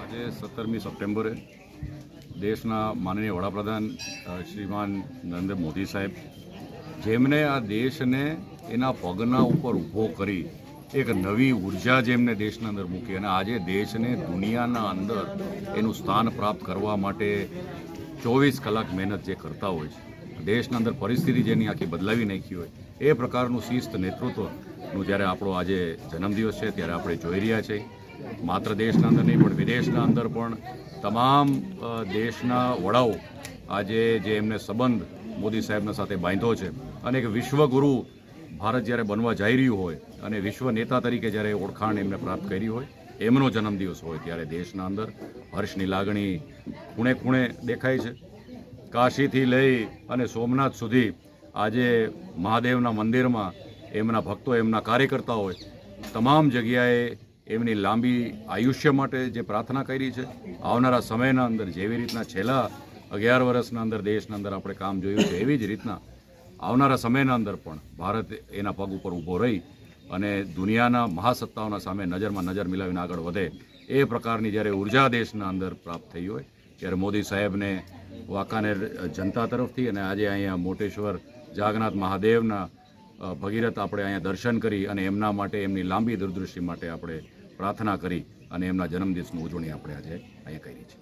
આજે સત્તરમી સપ્ટેમ્બરે દેશના માનનીય વડાપ્રધાન શ્રીમાન નરેન્દ્ર મોદી સાહેબ જેમણે આ દેશને એના પગના ઉપર ઊભો કરી એક નવી ઊર્જા જેમને દેશના અંદર મૂકી અને આજે દેશને દુનિયાના અંદર એનું સ્થાન પ્રાપ્ત કરવા માટે ચોવીસ કલાક મહેનત જે કરતા હોય છે, દેશના અંદર પરિસ્થિતિ જેની આખી બદલાવી નાખી હોય, એ પ્રકારનું શિસ્ત નેતૃત્વ નેતૃત્વનું જ્યારે આપણો આજે જન્મદિવસ છે, ત્યારે આપણે જોઈ રહ્યા છીએ માત્ર દેશના અંદર નહીં, પણ વિદેશના અંદર પણ તમામ દેશના વડાઓ આજે જે એમને સંબંધ મોદી સાહેબના સાથે બાંધ્યો છે અને એક વિશ્વગુરુ ભારત જ્યારે બનવા જઈ રહ્યું હોય અને વિશ્વ નેતા તરીકે જ્યારે ઓળખાણ એમને પ્રાપ્ત કરી હોય, એમનો જન્મદિવસ હોય ત્યારે દેશના અંદર હર્ષની લાગણી ખૂણે ખૂણે દેખાય છે. કાશીથી લઈ અને સોમનાથ સુધી આજે મહાદેવના મંદિરમાં એમના ભક્તો, એમના કાર્યકર્તા હોય, તમામ જગ્યાએ એમની લાંબી આયુષ્ય માટે જે પ્રાર્થના કરી છે, આવનારા સમયના અંદર જેવી રીતના છેલ્લા અગિયાર વર્ષના અંદર દેશના અંદર આપણે કામ જોયું છે, એવી જ રીતના આવનારા સમયના અંદર પણ ભારત એના પગ ઉપર ઊભો રહી અને દુનિયાના મહાસત્તાઓના સામે નજરમાં નજર મિલાવીને આગળ વધે એ પ્રકારની જ્યારે ઊર્જા દેશના અંદર પ્રાપ્ત થઈ હોય, ત્યારે મોદી સાહેબને વાંકાનેર જનતા તરફથી અને આજે અહીંયા મોટેશ્વર, જાગનાથ મહાદેવના ભગીરથ આપણે અહીંયા દર્શન કરી અને એમના માટે, એમની લાંબી દૂરદૃષ્ટિ માટે આપણે પ્રાર્થના કરી અને એમના જન્મદિવસની ઉજવણી આપણે આજે અહીંયા કરી છે.